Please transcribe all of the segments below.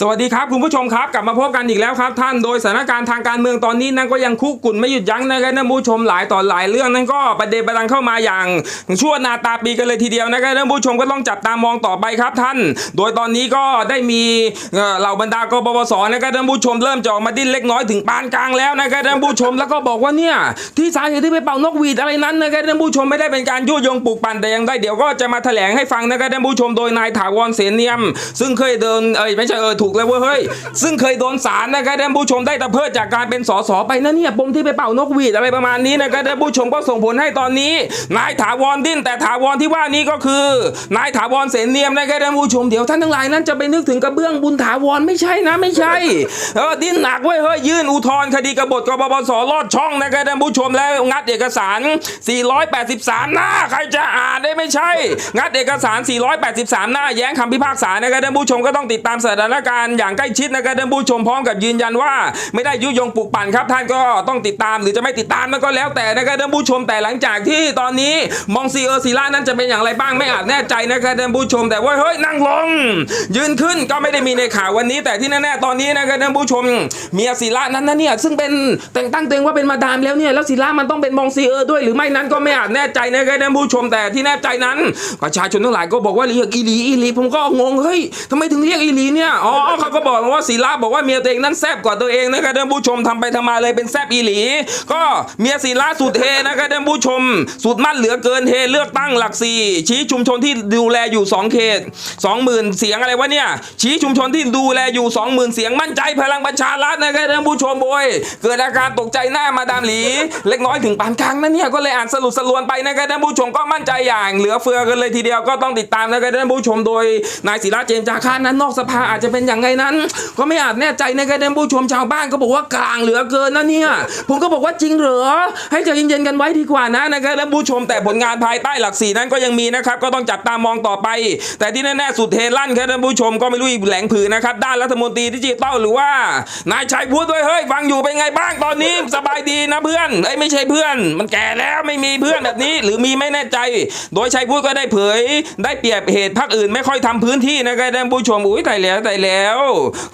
สวัสดีครับคุณผู้ชมครับกลับมาพบกันอีกแล้วครับ ท่านโดยสถานการณ์ทางการเมืองตอนนี้นั้นก็ยังคุกกุ่นไม่หยุดยั้งนะครับท่านผู้ชมหลายต่อหลายเรื่องนั้นก็ประเด็นประดังเข้ามาอย่างชั่วนาตาปีกันเลยทีเดียวนะครับท่านผู้ชมก็ต้องจับตามองต่อไปครับท่าน โดยตอนนี้ก็ได้มีเหล่าบรรดากบพศนะครับท่านผู้ชมเริ่มจอกมาดิ้นเล็กน้อยถึงปานกลางแล้วนะครับท่านผู้ชมแล้วก็บอกว่าเนี่ยที่สาเหตุที่ไปเป่านกหวีดอะไรนั้นนะครับท่านผู้ชมไม่ได้เป็นการยุยงปลุกปั่นแต่ย่างใดเดี๋ยวก็จะมาแถลงให้ฟังนะครับท่านผู้ชมโดยนายถาวรเสนเนียม ซึ่งเคยเดินเอ้ยไม่ใช่เออถูกแล้วเว้ยเฮ้ยซึ่งเคยโดนศาลนะครับท่านผู้ชมได้ตะเพิดจากการเป็นสสไปนะเนี่ยปมที่ไปเป่านกหวีดอะไรประมาณนี้นะครับท่านผู้ชมก็ส่งผลให้ตอนนี้ นายถาวรดิ้น แต่ถาวรที่ว่านี้ก็คือ นายถาวรเสนเนียมนะครับท่านผู้ชมเดี๋ยวท่านทั้งหลายนั้นจะไปนึกถึงกระเบื้องบุญถาวรไม่ใช่นะไม่ใช่เออดิ้นหนักเว้ยเฮ้ยยื่นอุทธรณ์คดีกบฏกบพศลอดช่องนะครับท่านผู้ชมแล้วงัดเอกสาร 483 หน้าใครจะอ่านได้ไม่ใช่ งัดเอกสาร 483 หน้าแย้งคำพิพากษานะครับท่านผู้ชมก็ต้องติดตามสถานการณ์อย่างใกล้ชิดนะครับท่านผู้ชมพร้อมกับยืนยันว่า ไม่ได้ยุยงปลุกปั่นครับ ท่านก็ต้องติดตามหรือจะไม่ติดตามนั่นก็แล้วแต่นะครับท่านผู้ชมแต่หลังจากที่ตอนนี้มองซีเออร์ซีล่านั้นจะเป็นอย่างไรบ้างไม่อาจแน่ใจนะครับท่านผู้ชม แต่ว่าเฮ้ยนั่งลง ยืนขึ้นก็ไม่ได้มีในข่าววันนี้ แต่ที่แน่ๆตอนนี้นะครับท่านผู้ชมเมียศิระนั้นนะเนี่ยซึ่งเป็นแต่งตั้งตัวเองว่าเป็นมาดามแล้วเนี่ยแล้วศิระมันต้องเป็นมองซีเออร์ด้วยหรือไม่นั้นก็ไม่อาจแน่ใจนะครับท่านผู้ชมแต่ที่แน่ใจนั้น ประชาชนทั้งหลายก็บอกว่าเรียกอีลีอีลีผมก็งงเฮ้ยทำไมถึงเรียกอีลีเนี่ยอ๋อเขาก็บอกว่าศิระบอกว่าเมียตัวเองนั้นแซบกว่าตัวเองนะครับท่านผู้ชมทำไปทำมาเลยเป็นแซบอีหลี ก็เมียศิระสุดเทนะครับท่านผู้ชม สุดมั่นเหลือเกินเทเลือกตั้งหลักสี่ชี้ชุมชนที่ดูแลอยู่สองเขตสองหมื่นเสียงอะไรวะเนี่ย ชี้ชุมชนที่ดูแลอยู่สองหมื่นเสียงมั่นใจพลังประชารัฐนะครับท่านผู้ชมโบยเกิดอาการตกใจหน้ามาดามหลี เล็กน้อยถึงปานกลางนะเนี่ยก็เลยอ่านสรุปสรวนไปนะครับท่านผู้ชมก็มั่นใจอย่างเหลือเฟือกันเลยทีเดียวก็ต้องติดตามนะครับท่านผู้ชมโดยนายศิระเจนจาคานั้นนอกสภาอาจจะเป็นอย่างไงนั้น ก็ไม่อาจแน่ใจนะครับท่านผู้ชมชาวบ้านก็บอกว่ากลางเหลือเกินนะเนี่ย ผมก็บอกว่าจริงเหรอ ให้ใจเย็นๆกันไว้ดีกว่านะนะครับท่านผู้ชมแต่ผลงานภายใต้หลักสี่นั้นก็ยังมีนะครับ ก็ต้องจับตามองต่อไป แต่ที่แน่ๆสุดเทลั่นครับท่านผู้ชมก็ไม่รู้อีกแหลงผือนะครับ ด้านรัฐมนตรีดิจิทัลหรือว่านายชัยพูดด้วยเฮ้ยฟังอยู่เป็นไงบ้างตอนนี้สบายดีนะเพื่อนเอ้ยไม่ใช่เพื่อน มันแก่แล้วไม่มีเพื่อนแบบนี้ หรือมีไม่แน่ใจ โดยชัยพูดก็ได้เผย ได้เปรียบเหตุพรรคอื่น ไม่ค่อยทำพื้นที่นะครับท่านผู้ชมอุ้ยตายแล้วตายแล้ว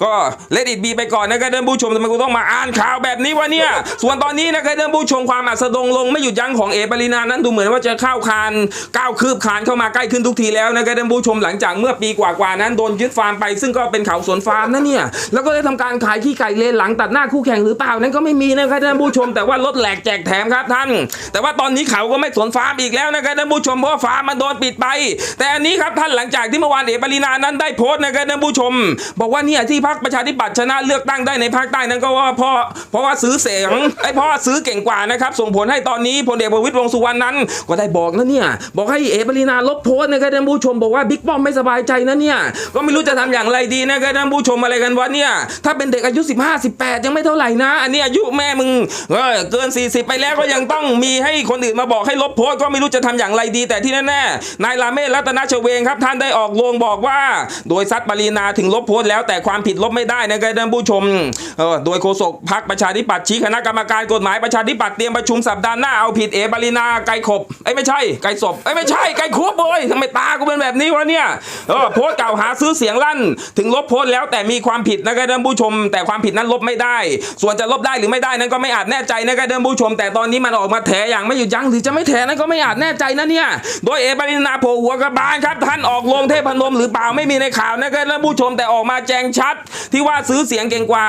ก็เลดิตบีไปก่อนนะครับท่านผู้ชมทำไมกูต้องมาอ่านข่าวแบบนี้วะเนี่ย ส่วนตอนนี้นะครับท่านผู้ชมความอัศดงลงไม่หยุดยั้งของเอปรินานั้นดูเหมือนว่าจะเข้าคานก้าวคืบคานเข้ามาใกล้ขึ้นทุกทีแล้วนะครับท่านผู้ชมหลังจากเมื่อปีกว่าๆนั้นโดนยึดฟาร์มไป ซึ่งก็เป็นเขาสวนฟาร์มนะเนี่ยแล้วก็ได้ทำการขายขี้ไก่เลนหลังตัดหน้าคู่แข่งหรือเปล่านั้นก็ไม่มีนะครับท่านผู้ชม แต่ว่ารถแหลกแจกแถมครับท่าน แต่ว่าตอนนี้เขาก็ไม่สวนฟาร์มอีกแล้วนะครับท่านผู้ชมเพราะฟาร์มมันโดนปิดไป แต่อันนี้ครับท่านหลังจากที่เมื่อวานเอปรินานั้นได้โพสต์นะครับท่านผู้ชมบอกว่าเนี่ยที่พรรคประชาธิปัตย์ชนะเลือกตั้งได้ในภาคใต้นั้นก็ว่าเพราะเพราะว่าซื้อเสียงไอ้เพราะว่าซื้อเก่งกว่านะครับ ส่งผลให้ตอนนี้พลเอกประวิตรวงสุวรรณนั้น ก็ได้บอกนะเนี่ย บอกให้เอปรินาลบโพสต์นะครับท่านผู้ชมบอกว่าบิ๊กป้อมไม่สบายใจนะเนี่ยก็ไม่รู้จะทำอย่างไรดีนะครับท่านผู้ชมอะไรกันวะเนี่ยถ้าเป็นเด็กอายุ 15 18 ยังไม่เท่าไหร่นะ อันนี้อายุแม่มึงเออเกิน 40 ไปแล้วก็ยังต้องมีให้คนอื่นมาบอกให้ลบโพสต์ก็ไม่รู้จะทำอย่างไรดีแต่ที่แน่ๆนายลาเมศรัตนชเวงครับท่านได้ออกโรงบอกว่า โดยซัดปรีนาถึงลบโพสตแล้วแต่ความผิดลบไม่ได้นะครับท่านผู้ชมโดยโฆษกพรรคประชาธิปัตย์ชี้คณะกรรมการกฎหมายประชาธิปัตย์เตรียมประชุมสัปดาห์หน้าเอาผิดเอปรีนาไกรขบไอ้ไม่ใช่ไกรศพไอ้ไม่ใช่ไกรคุบเว้ยทำไมตากูเป็นแบบนี้วะเนี่ยเออโพสต์กล่าวหาซื้อเสียงลั่น ถึงลบโพสต์แล้วแต่มีความผิดนะครับท่านผู้ชม แต่ความผิดนั้นลบไม่ได้ ส่วนจะลบได้หรือไม่ได้นั้นก็ไม่อาจแน่ใจนะครับท่านผู้ชม แต่ตอนนี้มันออกมาแถอย่างไม่หยุดยั้งหรือจะไม่แถนั้นก็ไม่อาจแน่ใจนะเนี่ยโดยเอปรินาโผล่หัวกระบาลครับท่านออกลงเทพนมหรือเปล่าไม่มีในข่าวนะครับท่านผู้ชมแต่ออกมาแจ้งชัด ที่ว่าซื้อเสียงเก่งกว่า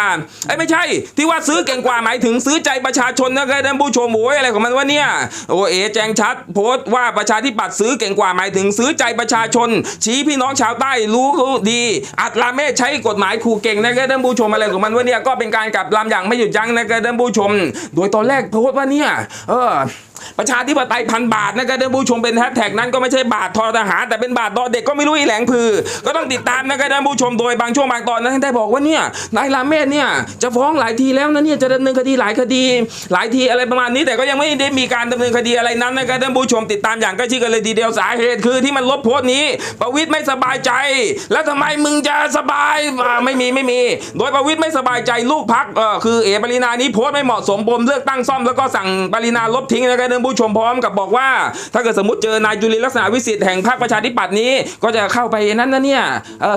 ไอ้ไม่ใช่ ที่ว่าซื้อเก่งกว่าหมายถึงซื้อใจประชาชนนะครับท่านผู้ชมโอ้ยอะไรของมันวะเนี่ยโอ้เอแจ้งชัด โพสต์ว่าประชาธิปัตย์ซื้อเก่งกว่าหมายถึงซื้อใจประชาชน ชี้พี่น้องชาวใต้รู้ดี อัตลาเมศใช้กฎหมายขู่เก่งนะครับท่านผู้ชมอะไรของมันวะเนี่ยก็เป็นการกลับลำอย่างไม่หยุดยั้งนะครับท่านผู้ชม โดยตอนแรกโพสต์ว่าเนี่ยเออ ประชาธิปไตยพันบาทนะครับท่านผู้ชมเป็นแฮชแท็กนั้นก็ไม่ใช่บาททอทหาร แต่เป็นบาททอเด็กก็ไม่รู้อีแหลงพือ ก็ต้องติดตามนะครับท่านผู้ชมโดยบางช่วงบางตอนนั้นได้บอกว่าเนี่ยนายลาเมศเนี่ยจะฟ้องหลายทีแล้วนะเนี่ยจะดำเนินคดีหลายคดี หลายทีอะไรประมาณนี้ แต่ก็ยังไม่ได้มีการดำเนินคดีอะไรนั้นนะครับท่านผู้ชมติดตามอย่างใกล้ชิดกันเลยทีเดียวสาเหตุคือที่มันลบโพสต์นี้ ประวิตรไม่สบายใจ แล้วทำไมมึงจะสบายไม่มีไม่มี โดยประวิตรไม่สบายใจลูกพักเออคือเอปรินานี้โพสต์ไม่เหมาะสมปมเลือกตั้งซ่อมแล้วก็สั่งปรินาลบทิ้งนะครับท่านผู้ชมพร้อมกับบอกว่า ถ้าเกิดสมมติเจอนายจุลินลักษณะวิสิทธิ์แห่งพรรคประชาธิปัตย์นี้ ก็จะเข้าไปนั้นนะเนี่ย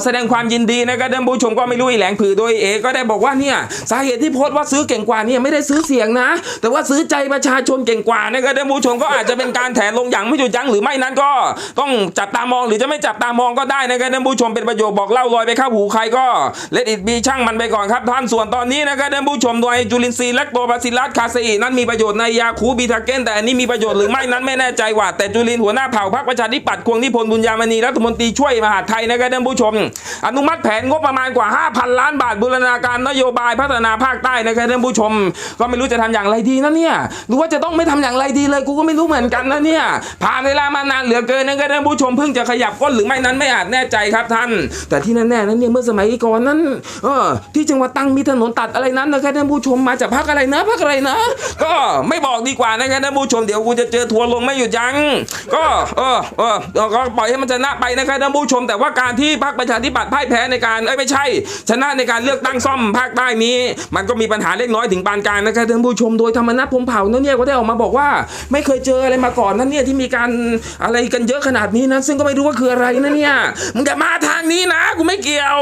แสดงความยินดีนะครับท่านผู้ชมก็ไม่รู้อีแหลงผือโดยเอก็ได้บอกว่าเนี่ยสาเหตุที่โพสต์ว่าซื้อเก่งกว่าเนี่ยไม่ได้ซื้อเสียงนะ แต่ว่าซื้อใจประชาชนเก่งกว่านะครับท่านผู้ชมก็อาจจะเป็นการแถลงอย่างไม่หยุดยั้งหรือไม่นั้นก็ต้องจับตามองหรือจะไม่จับตามองก็ได้นะครับท่านผู้ชมเป็นประโยคบอกเล่าลอยไปเข้าหูใครก็เลดอิดบีช่างมันไปก่อนครับท่านส่วนตอนนี้นะครับท่านผู้ชมโดยจุลินทรีย์แลคโตบาซิลลัสคาเซอีนั้นมีประโยชน์ในยาคูบีทาเกนแต่นนี้มีประโยชน์หรือไม่นั้นไม่แน่ใจว่า แต่จุลินหัวหน้าเผ่าพรรคประชาธิปัตย์ควงนิพนธ์บุญญามณีรัฐมนตรีช่วยมหาดไทยนะครับท่านผู้ชม อนุมัติแผนงบประมาณกว่า 5,000 ล้านบาทบูรณาการนโยบายพัฒนาภาคใต้นะครับท่านผู้ชม ก็ไม่รู้จะทำอย่างไรดีนะเนี่ยหรือว่าจะต้องไม่ทำอย่างไรดีเลยกูก็ไม่รู้เหมือนกันนะเนี่ยผ่านเวลามานานเหลือเกินนะครับท่านผู้ชมเพิ่งจะขยับก้นหรือไม่นั้นไม่อาจแน่ใจครับท่าน แต่ที่แน่ๆนั้นเนี่ยเมื่อสมัยก่อนนั้นเออที่จังหวัดตังมีถนนตัดอะไรนั้นนะครับท่านผู้ชมมาจากภาคอะไรนะภาคอะไรนะ ก็ไม่บอกดีกว่านะครับท่านผู้ชมเดี๋ยวกูจะเจอทัวร์ลงไม่หยุดยั้งก็เออเออก็ปล่อยให้มันชนะไปนะครับท่านผู้ชม แต่ว่าการที่พรรคประชาธิปัตย์พ่ายแพ้ในการเอ้ยไม่ใช่ ชนะในการเลือกตั้งซ่อมภาคใต้นี้ มันก็มีปัญหาเล็กน้อยถึงปานกลางนะครับท่านผู้ชมโดยธรรมนัฐพรมเผ่านั่นเนี่ยก็ได้ออกมาบอกว่า ไม่เคยเจออะไรมาก่อนนั่นเนี่ยที่มีการอะไรกันเยอะขนาดนี้นะซึ่งก็ไม่รู้ว่าคืออะไรนะเนี่ยมึงอย่ามาทางนี้นะกูไม่เกี่ยว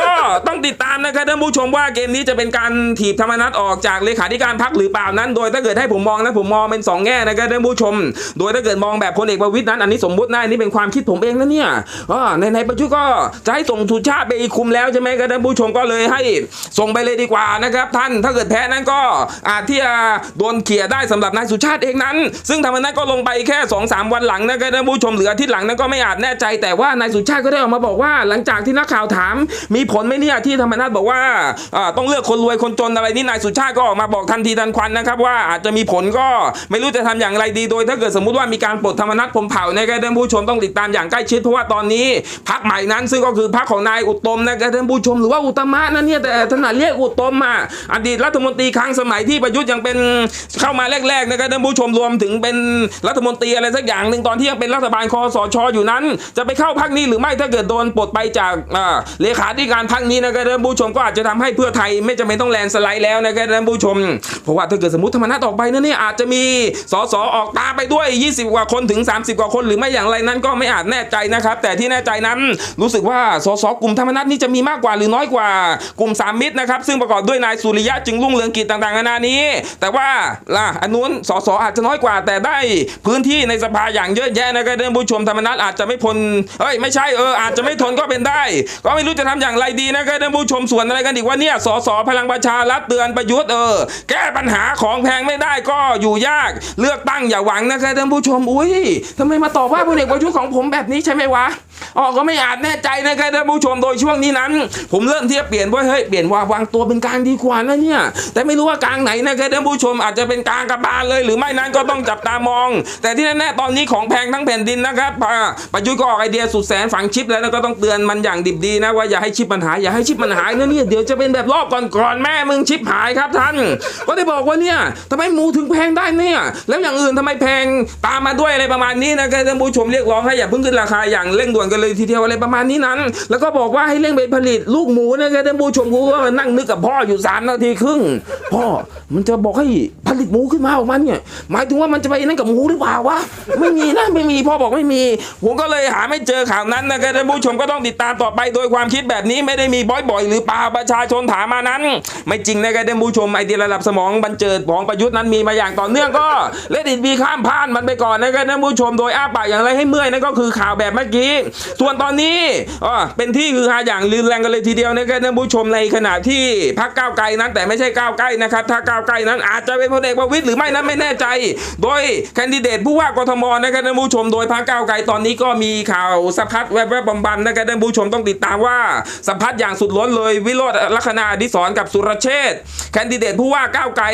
ก็ต้องติดตามนะครับท่านผู้ชมว่าเกมนี้จะเป็นการถีบธรรมนัฐออกจากเลขาธิการพรรคหรือเปล่านั้น โดยถ้าเกิดให้ผมมองนะผมมองเป็นสองแง่นะครับท่านผู้ชม โดยถ้าเกิดมองแบบพลเอกประวิตยนั้น อันนี้สมมุตินะอันนี้เป็นความคิดผมเองนะเนี่ยในในประชุมก็จะให้ส่งสุชาติไปคุมแล้วใช่ไหมครับท่านผู้ชมก็เลยให้ส่งไปเลยดีกว่านะครับท่านถ้าเกิดแพ้นั้นก็อาจที่จะโดนเขี่ยได้สำหรับนายสุชาติเองนั้น ซึ่งธรรมนัฐก็ลงไปแค่2อสวันหลังนะครับท่านผู้ชมเหลืออาทิตย์หลังนั้นก็ไม่อาจแน่ใจ แต่ว่านายสุชาติก็ได้ออกมาบอกว่า หลังจากที่นักข่าวถาม มีผลไหมเนี่ยที่ธรรมนัฐบอกว่าอ่าต้องเลือกคนรวยคนจนอะไรนี่นายสุชาติก็ออกมาบอกทันทีทันควันนะครับว่าอาจจะมีผลก็ไม่รู้จะทำอย่างไรดี โดยถ้าเกิดสมมุติว่ามีการปลดธรรมนัฐพรหมเผ่านะครับท่านผู้ชมต้องติดตามอย่างใกล้ชิดเพราะว่าตอนนี้พักใหม่นั้น ซึ่งก็คือพักของนายอุตมนะครับท่านผู้ชมหรือว่าอุตมะนั่นเนี่ยแต่ถนัดเรียกอุตมอะอดีตรัฐมนตรีครั้งสมัยที่ประยุทธ์ยังเป็นเข้ามาแรกๆนะครับท่านผู้ชมรวมถึงเป็นรัฐมนตรีอะไรสักอย่างหนึ่งตอนที่ยังเป็นรัฐบาลคอสชอยู่นั้น จะไปเข้าพักนี้หรือไม่ถ้าเกิดโดนปลดไปจากเลขาธิการพักนี้นะครับท่านผู้ชมก็อาจจะทำให้เพื่อไทยไม่จำเป็นต้องแลนสไลด์แล้วนะครับท่านผู้ชมเพราะว่าถ้าเกิดสมมติธรรมนัฐออกไปนั่นเนี่ยอาจจะมีสสออกตาไปด้วย 20 กว่าคนถึง 30 กว่าคนหรือไม่อย่างไรนั้นก็ไม่อาจแน่ใจนะครับ แต่ที่แน่ใจนั้นรู้สึกว่าสสกลุ่มธรรมนัฐนี่จะมีมากกว่าหรือน้อยกว่ากลุ่มสามมิตรนะครับ ซึ่งประกอบด้วยนายสุริยะจึงรุ่งเรืองกิจต่างๆนานานี้ แต่ว่าล่ะอันนู้นสสอาจจะน้อยกว่า แต่ได้พื้นที่ในสภาอย่างเยอะแยะนะครับท่านผู้ชมธรรมนัฐอาจจะไม่ทนเอ้ยไม่ใช่เอออาจจะไม่ทนก็เป็นได้ ก็ไม่รู้จะทำอย่างไรดีนะครับท่านผู้ชมส่วนอะไรกันอีกว่าเนี่ยสสพลังประชารัฐเตือนประยุทธ์เออแก้ปัญหาของแพงไม่ได้ก็อยู่ยากเลือกตั้งอย่าหวังนะครับท่านผู้ชมอุ้ยทำไมมาตอบว่าพลเอกประยุทธ์ของผมแบบนี้ใช่ไหมวะ อ๋อก็ไม่อาจแน่ใจนะครับท่านผู้ชมโดยช่วงนี้นั้น ผมเริ่มที่จะเปลี่ยนว่าเฮ้ยเปลี่ยนว่าวางตัวเป็นกลางดีกว่านะเนี่ยแต่ไม่รู้ว่ากลางไหนนะครับท่านผู้ชมอาจจะเป็นกลางกระบาลเลย หรือไม่นั้นก็ต้องจับตามอง แต่ที่แน่ๆตอนนี้ของแพงทั้งแผ่นดินนะครับอ่าประยุทธ์ก็ออกไอเดียสุดแสนฝังชิปแล้วก็ต้องเตือนมันอย่างดิบดีนะว่าอย่าให้ชิปมันหายอย่าให้ชิปมันหายนะเนี่ยเดี๋ยวจะเป็นแบบรอบก่อนๆแม่มึงชิปหายครับท่าน ก็ได้บอกว่าเนี่ยทำไมหมูถึงแพงได้เนี่ยแล้วอย่างอื่นทำไมแพงตามมาด้วยอะไรประมาณนี้นะครับท่านผู้ชมเรียกร้องให้อย่าเพิ่งขึ้นราคาอย่างเร่งด่วนกันเลยทีเดียวอะไรประมาณนี้นั้น แล้วก็บอกว่าให้เร่งไปผลิตลูกหมูนะครับท่านผู้ชมกูก็นั่งนึกกับพ่ออยู่3นาทีครึ่งพ่อมันจะบอกให้ ลิตหมูขึ้นมาออกมาเนี่ยหมายถึงว่ามันจะไปนั่นกับหมูหรือเปล่าวะไม่มีนะไม่มีพ่อบอกไม่มี ผมก็เลยหาไม่เจอข่าวนั้นนะครับท่านผู้ชมก็ต้องติดตามต่อไปโดยความคิดแบบนี้ไม่ได้มีบ่อยๆ หรือเปล่าประชาชนถามมานั้น ไม่จริงนะครับท่านผู้ชมไอเดียระดับสมองบันเจิดของประยุทธ์นั้นมีมาอย่างต่อเนื่องก็เลดิตมีข้ามผ่านมันไปก่อนนะครับท่านผู้ชมโดยอ้าปากอย่างไรให้เมื่อยนั่นก็คือข่าวแบบเมื่อกี้ ส่วนตอนนี้อ๋อเป็นที่คือฮาอย่างรุนแรงกันเลยทีเดียวนะครับท่านผู้ชมในขณะที่พักก้าวไกลนั้นแต่ไม่ใช่ก้าวใกลนะครับถ้าก้าวไกลนั้นอาจจะเป็นพลเอกประวิตยหรือไม่นั้นไม่แน่ใจ โดยแคนดิเดตผู้ว่ากทมนะครับท่านผู้ชมโดยพักก้าวไกลตอนนี้ก็มีข่าวสะพัดแวบๆบำบันนะครับท่านผู้ชมต้องติดตามว่าสะพัดอย่างสุดล้นเลยวิโรจน์ลัคนาอดิศรกับสุรเชษฐ์แคนดิเดตผู้ว่าก้าวไกล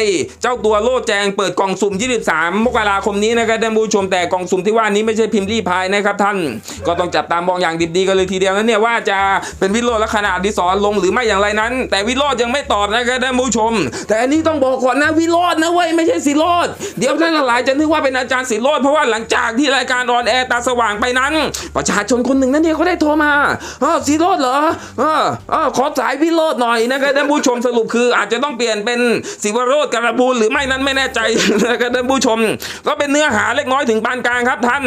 เจ้าตัวโลดแจงเปิดกล่องสุ่ม 23 มกราคมนี้นะครับท่านผู้ชมแต่กล่องสุ่มที่ว่านี้ไม่ใช่พิมพ์รีพายนะครับท่านก็ต้องจับตามมองอย่างดิบดีกันเลยทีเดียวนั้นเนี่ยว่าจะเป็นวิโรจน์ลัคนาอดิศรลงหรือไม่อย่างไรนั้น แต่วิโรจน์ยังไม่ตอบนะครับท่านผู้ชม แต่อันนี้ต้องบอกก่อนนะวิโรจน์นะนะเว้ยไม่ใช่สีโรดเดี๋ยวท่านหลายจะนึกว่าเป็นอาจารย์สีโรดเพราะว่าหลังจากที่รายการออนแอร์ตาสว่างไปนั้น ประชาชนคนหนึ่งนั่นเนี่ยเขาได้โทรมาเออสีโรดเหรอเออเออขอสายพี่โรดหน่อยนะครับท่านผู้ชมสรุปคือ อาจจะต้องเปลี่ยนเป็นสิวโรดกระบูลหรือไม่นั้นไม่แน่ใจนะครับท่านผู้ชม ก็เป็นเนื้อหาเล็กน้อยถึงปานกลางครับท่าน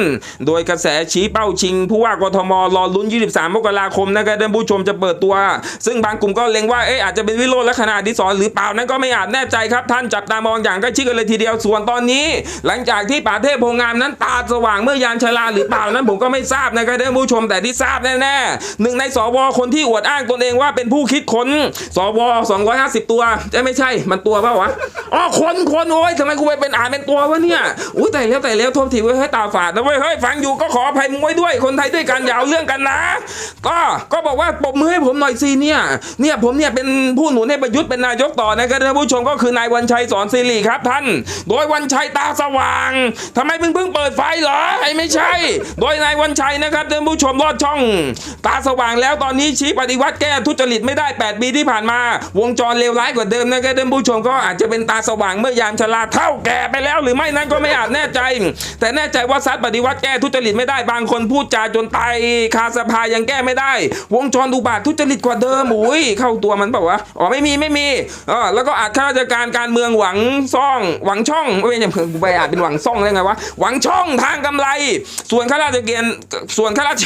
โดยกระแสชี้เป้าชิงผู้ว่ากทมรอลุ้น 23 มกราคมนะครับท่านผู้ชมจะเปิดตัว ซึ่งบางกลุ่มก็เล็งว่าเอ๊ะอาจจะเป็นวิโรจน์และขนาดดิศรหรือเปล่านั้นก็ไม่อาจแน่ใจครับท่านจับตามองอย่างใกล้ชิดกันเลยทีเดียวส่วนตอนนี้ หลังจากที่ป่าเทพโพงามนั้นตาสว่างเมื่อยานชราหรือเปล่านั้นผมก็ไม่ทราบนะครับท่านผู้ชมแต่ที่ทราบแน่ๆหนึ่งในสวคนที่อวดอ้างตนเองว่าเป็นผู้คิดค้นสว250 ตัวจะไม่ใช่มันตัวเปล่าวะอ๋อคนคนโอ้ยทำไมกูไปเป็นอ่านเป็นตัววะเนี่ยอุ้ยแต่แล้วแต่แล้วโทษทีเว้ยให้ยตาฝาดนะเว้ยเฮ้ยฟังอยู่ก็ขออภัยมึงไว้ด้วยคนไทยด้วยกันอย่าเอาเรื่องกันนะ ก็ก็บอกว่าปรบมือให้ผมหน่อยสิเนี่ยเนี่ยผมเนี่ยเป็นผู้หนุนให้ประยุทธ์เป็นนายกต่อนะครับท่านผู้ชมก็คือนายวันชัยสอนศิริครับท่าน โดยวันชัยตาสว่างทำไมเพิ่งเพิ่งเปิดไฟเหรอไอ้ไม่ใช่ โดยนายวันชัยนะครับท่านผู้ชมรอดช่อง ตาสว่างแล้วตอนนี้ชี้ปฏิวัติแก้ทุจริตไม่ได้ 8 ปีที่ผ่านมา วงจรเลวร้ายกว่าเดิมนะครับท่านผู้ชมก็อาจจะเป็นตาสว่างเมื่อยามชราเท่าแก่ไปแล้ว หรือไม่นั้นก็ไม่อาจแน่ใจ แต่แน่ใจว่าซัดปฏิวัติแก้ทุจริตไม่ได้บางคนพูดจาจนตายคาสภายังแก้ไม่ได้ วงจรดูบาททุจริตกว่าเดิมอุ้ยเข้าตัวมันเปล่าวะอ๋อไม่มีไม่มีเออแล้วก็อาจข้าราชการการเมืองหวังซ่องหวังช่องไม่ใช่กูไปอาจเป็นหวังซ่องได้ไงวะหวังช่องทางกำไร ส่วนข้าราชการส่วนข้าราช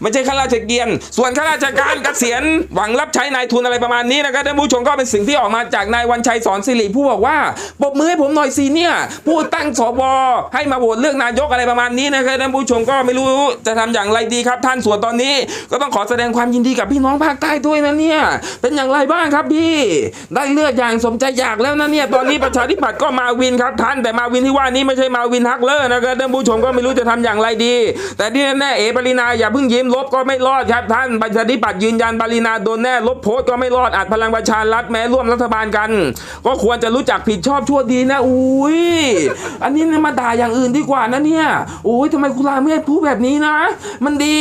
ไม่ใช่ข้าราชการส่วนข้าราชการเกษียณหวังรับใช้นายทุนอะไรประมาณนี้นะครับท่านผู้ชมก็เป็นสิ่งที่ออกมาจากนายวันชัยสอนสิริผู้บอกว่าปรบมือให้ผมหน่อยสิเนี่ยผู้ตั้งสวให้มาโหวตเลือกนายกอะไรประมาณนี้นะครับท่านผู้ชมก็ไม่รู้จะทำอย่างไรดีครับท่านส่วนตอนนี้ ก็ต้องขอแสดงความยินดีกับพี่น้องภาคใต้ด้วยนะเนี่ยเป็นอย่างไรบ้างครับพี่ ได้เลือกอย่างสมใจอยากแล้วนะเนี่ยตอนนี้ประชาธิปัตย์ก็มาวินครับท่าน แต่มาวินที่ว่านี้ไม่ใช่มาวินฮักเลอร์นะครับท่านผู้ชมก็ไม่รู้จะทำอย่างไรดี แต่ที่แน่เอปรินาอย่าเพิ่งยิ้มลบก็ไม่รอดครับท่านประชาธิปัตย์ยืนยันปรินาโดนแน่ลบโพสก็ไม่รอดอาจพลังประชารัฐแม้ร่วมรัฐบาลกัน ก็ควรจะรู้จักผิดชอบชั่วดีนะอุ้ยอันนี้มาด่าอย่างอื่นดีกว่านะเนี่ยโอ้ยทำไมคุณลาไม่ให้พูดแบบนี้นะ มันดี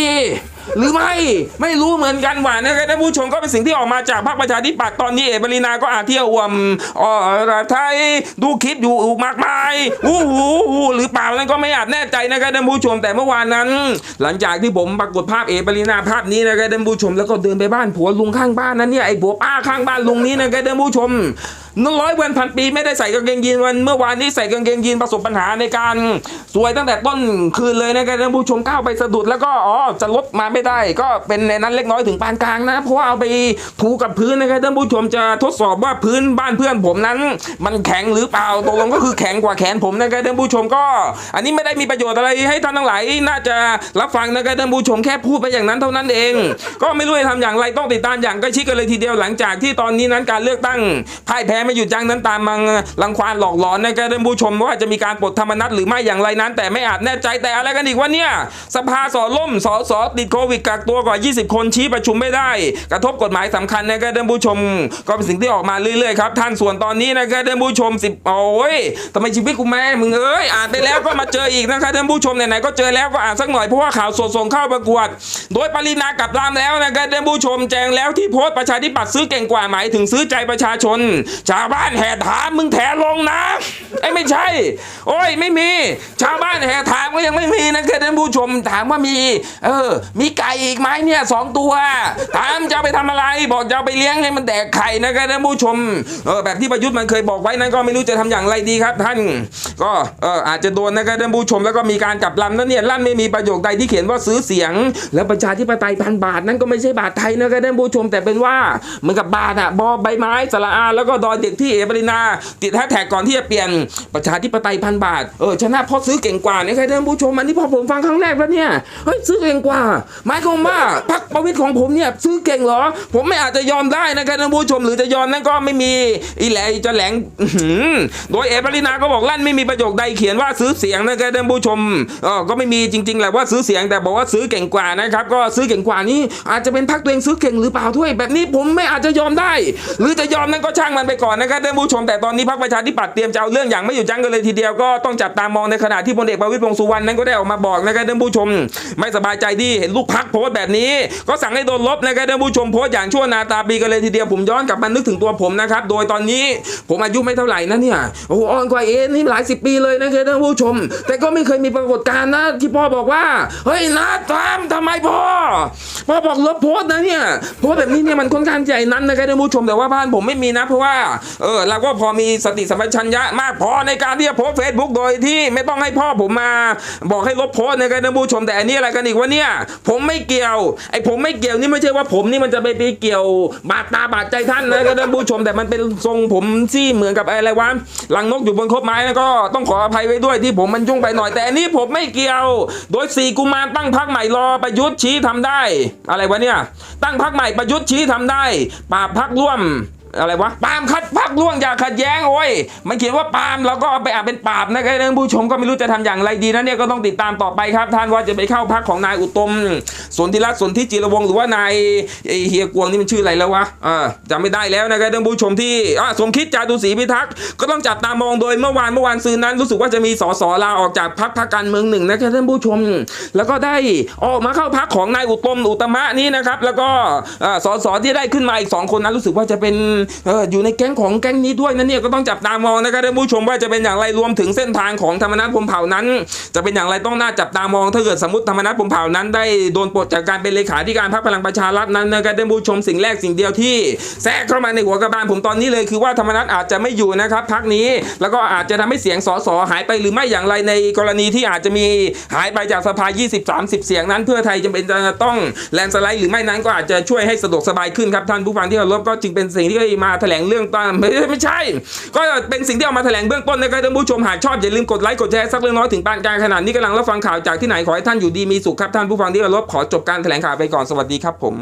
หรือไม่ไม่รู้เหมือนกันว่านะครับท่านผู้ชมก็เป็นสิ่งที่ออกมาจากพรรคประชาธิปัตย์ตอนนี้เอปรินาก็อาเที่ยวอวมอ๋อไทยดูคลิปอยู่มากมายอู้หูหูหรือเปล่านั้นก็ไม่อาจแน่ใจนะครับท่านผู้ชมแต่เมื่อวานนั้น หลังจากที่ผมปรากฏภาพเอปรินาภาพนี้นะครับท่านผู้ชมแล้วก็เดินไปบ้านผัวลุงข้างบ้านนั้นเนี่ยไอ้ผัวป้าข้างบ้านลุงนี้นะครับท่านผู้ชมนร้อยวันพันปีไม่ได้ใส่กางเกงยีนวันเมื่อวานนี้ใส่กางเกงยีนประสบปัญหาในการสวยตั้งแต่ต้นคืนเลยนะครับท่านผู้ชมก้าวไปสะดุดแล้วก็อ๋อจะลดมาไม่ได้ ก็เป็นในนั้นเล็กน้อยถึงปานกลางนะ เพราะว่าเอาไปถูกับพื้นนะครับท่านผู้ชมจะทดสอบว่าพื้นบ้านเพื่อนผมนั้น มันแข็งหรือเปล่าตกลงก็คือแข็งกว่าแขนผมนะครับท่านผู้ชมก็ อันนี้ไม่ได้มีประโยชน์อะไรให้ท่านทั้งหลายน่าจะรับฟังนะครับท่านผู้ชมแค่พูดไปอย่างนั้นเท่านั้นเอง ก็ไม่รู้จะทำอย่างไรต้องติดตามอย่างใกล้ชิดกันเลยทีเดียวหลังจากที่ตอนนี้นั้นการเลือกตั้งพ่ายแพ้ไม่หยุดยั้งนั้นตามมังรังควานหลอกหลอนนะครับท่านผู้ชมว่าจะมีการปลดธรรมนัตหรือไม่อย่างไรนั้น แต่ไม่อาจแน่ใจแต่อะไรกันอีกว่าเนี่ยสภาสอล่มสอสอติดโควิดกักตัวกว่า 20 คนชี้ประชุมไม่ได้ กระทบกฎหมายสำคัญนะครับท่านผู้ชม ก็เป็นสิ่งที่ออกมาเรื่อยๆครับท่านส่วนตอนนี้นะครับท่านผู้ชมสิบโอ้ยทำไมชีวิตกูแม่มึงเอ้ยอ่านไปแล้วก็มาเจออีกนะครับท่านผู้ชมไหนๆก็เจอแล้วก็อ่านสักหน่อยเพราะว่าข่าวสดส่งเข้าประกวด โดยปรินากับรามแล้วนะครับท่านผู้ชมแจงแล้วที่โพสต์ประชาธิปัตย์ซื้อเก่งกว่าหมายถึงซื้อใจประชาชน ชาวบ้านแห่ถามมึงแถลงนะไอ้ไม่ใช่ โอ้ยไม่มี ชาวบ้านแห่ถามก็ยังไม่มีนะครับท่านผู้ชมถามว่ามี เออ มีไก่อีกไหมเนี่ยสองตัวถามจะเอาไปทำอะไร บอกจะเอาไปเลี้ยงให้มันแดกไข่นะครับท่านผู้ชมเออแบบที่ประยุทธ์มันเคยบอกไว้นั้นก็ไม่รู้จะทำอย่างไรดีครับ ท่าน ก็เอออาจจะโดนนะครับท่านผู้ชมแล้วก็มีการจับลำนั่นเนี่ยลั่นไม่มีประโยคใดที่เขียนว่าซื้อเสียง แล้วประชาธิปไตยพันบาทนั้นก็ไม่ใช่บาทไทยนะครับท่านผู้ชม แต่เป็นว่าเหมือนกับบาทอะบอใบไม้สระอาแล้วก็ดอยเด็กที่เอปรินา ติดแฮชแท็กก่อนที่จะเปลี่ยนประชาธิปไตยพันบาทเออชนะเพราะซื้อเก่งกว่านะครับท่านผู้ชมอันนี้พอผมฟังครั้งแรกแล้วเนี่ยเฮ้ยซื้อเก่งกว่าหมายความว่าพรรคประวิตรของผมเนี่ยซื้อเก่งเหรอ ผมไม่อาจจะยอมได้นะครับท่านผู้ชมหรือจะยอมนั่นก็ไม่มีอีแหลจะแหลงโดยเอปรินาก็บอกลั่นไม่มีประโยคใดเขียนว่าซื้อเสียงนะครับท่านผู้ชมเออก็ไม่มีจริงๆแหละว่าซื้อเสียงแต่บอกว่าซื้อเก่งกว่านะครับก็ซื้อเก่งกว่านี้อาจจะเป็นพรรคตัวเองซื้อเก่งหรือเปล่าด้วย แบบนี้ผมไม่อาจจะยอมได้ หรือจะยอมนั่นก็ช่างมันไปก่อนนะครับท่านผู้ชม แต่ตอนนี้พรรคประชาธิปัตย์เตรียมจะเอาเรื่องอย่างไม่หยุดยั้งกันเลยทีเดียวก็ต้องจับตามองในขณะที่พลเอกประวิตรวงสุวรรณนั้นก็ได้ออกมาบอกนะครับท่านผู้ชม ไม่สบายใจที่เห็นลูกพพักโพสต์แบบนี้ ก็สั่งให้โดนลบนะครับท่านผู้ชมโพสต์อย่างชั่วนาตาปีกันเลยทีเดียวผมย้อนกลับมานึกถึงตัวผมนะครับโดยตอนนี้ผมอายุไม่เท่าไหร่นะเนี่ยโอ้อ่อนกว่าเอ็นี่หลายสิบปีเลยนะครับท่านผู้ชม แต่ก็ไม่เคยมีปรากฏการณ์นะที่พ่อบอกว่าเฮ้ยนาตามทำไมพ่อพ่อบอกลบโพสต์นะเนี่ยโพสต์แบบนี้เนี่ยมันค่อนข้างใหญ่นั้นนะครับท่านผู้ชมแต่ว่าบ้านผมไม่มีนะ เพราะว่าเออเราก็พอมีสติสัมปชัญญะมากพอในการที่จะโพสเฟซบุ๊กโดยที่ไม่ต้องให้พ่อผมมา บอกให้ลบโพสต์นะครับท่านผู้ชมแต่อันนี้อะไรกันอีกวะเนี่ยผมผมไม่เกี่ยว ไอ้ผมไม่เกี่ยวนี่ไม่ใช่ว่าผมนี่มันจะไปไปเกี่ยว บาดตาบาดใจท่านนะครับท่านผู้ชมแต่มันเป็นทรงผมที่เหมือนกับอะไรวะลังนกอยู่บนคบไม้แล้วก็ต้องขออภัยไว้ด้วยที่ผมมันยุ่งไปหน่อยแต่อันนี้ผมไม่เกี่ยว โดยสี่กุมารตั้งพักใหม่รอประยุทธ์ชี้ทำได้ อะไรวะเนี่ย ตั้งพักใหม่ประยุทธ์ชี้ทำได้ปราบพักร่วม อะไรวะปาล์มคัดพักล่วงอย่าขัดแย้งโอ้ยมันเขียนว่าปาล์มเราก็เอาไปอ่านเป็นปาบนะครับท่านผู้ชมก็ไม่รู้จะทำอย่างไรดีนะเนี่ยก็ต้องติดตามต่อไปครับ ท่านว่าจะไปเข้าพักของนายอุตมสนธิรัตน์สนธิจิรวงศ์หรือว่านายเฮียกวงนี่มันชื่ออะไรแล้ววะเออจำไม่ได้แล้วนะครับท่านผู้ชมที่อะสมคิดจาตุศรีพิทักษ์ก็ต้องจับตามองโดยเมื่อวานเมื่อวานซืนนั้นรู้สึกว่าจะมีสสลาออกจากพักพักการเมืองหนึ่งนะครับท่านผู้ชม แล้วก็ได้ออกมาเข้าพักของนายอุตมอุตมะนี่นะครับ แล้วก็สสที่ได้ขึ้นมาอีกสองคนนั้นรู้สึกว่าจะเป็นอ่ออยู่ในแก๊งของแก๊งนี้ด้วยนะเนี่ยก็ต้องจับตามองนะครับท่านผู้ชมว่าจะเป็นอย่างไรรวมถึงเส้นทางของธรรมนัฐพรมเผ่านั้น จะเป็นอย่างไรต้องน่าจับตามอง ถ้าเกิดสมมติธรรมนัฐพรมเผ่านั้นได้โดนปลดจากการเป็นเลขาธิการพรรคพลังประชารัฐนั้นนะครับท่านผู้ชมสิ่งแรกสิ่งเดียวที่แทรกเข้ามาในหัวกระบาลผมตอนนี้เลยคือว่าธรรมนัฐอาจจะไม่อยู่นะครับพักนี้ แล้วก็อาจจะทำให้เสียงสสหายไปหรือไม่อย่างไรในกรณีที่อาจจะมีหายไปจากสภา 20-30 เสียงนั้น เพื่อไทยจำเป็นจะต้องแลนสไลด์หรือไม่นั้นก็อาจจะช่วยให้สะดวกสบายขึ้นครับท่านผู้ฟังที่เคารพก็จึงเป็นสิ่งที่มาแถลงเรื่องต้นไม่ไม่ใช่ ก็เป็นสิ่งที่เอามาแถลงเบื้องต้นนะครับท่านผู้ชมหากชอบอย่าลืมกดไลค์กดแชร์สักเล็กน้อยถึงปานกลางขนาดนี้กำลังรับฟังข่าวจากที่ไหนขอให้ท่านอยู่ดีมีสุขครับท่านผู้ฟังที่เคารพขอจบการแถลงข่าวไปก่อนสวัสดีครับผม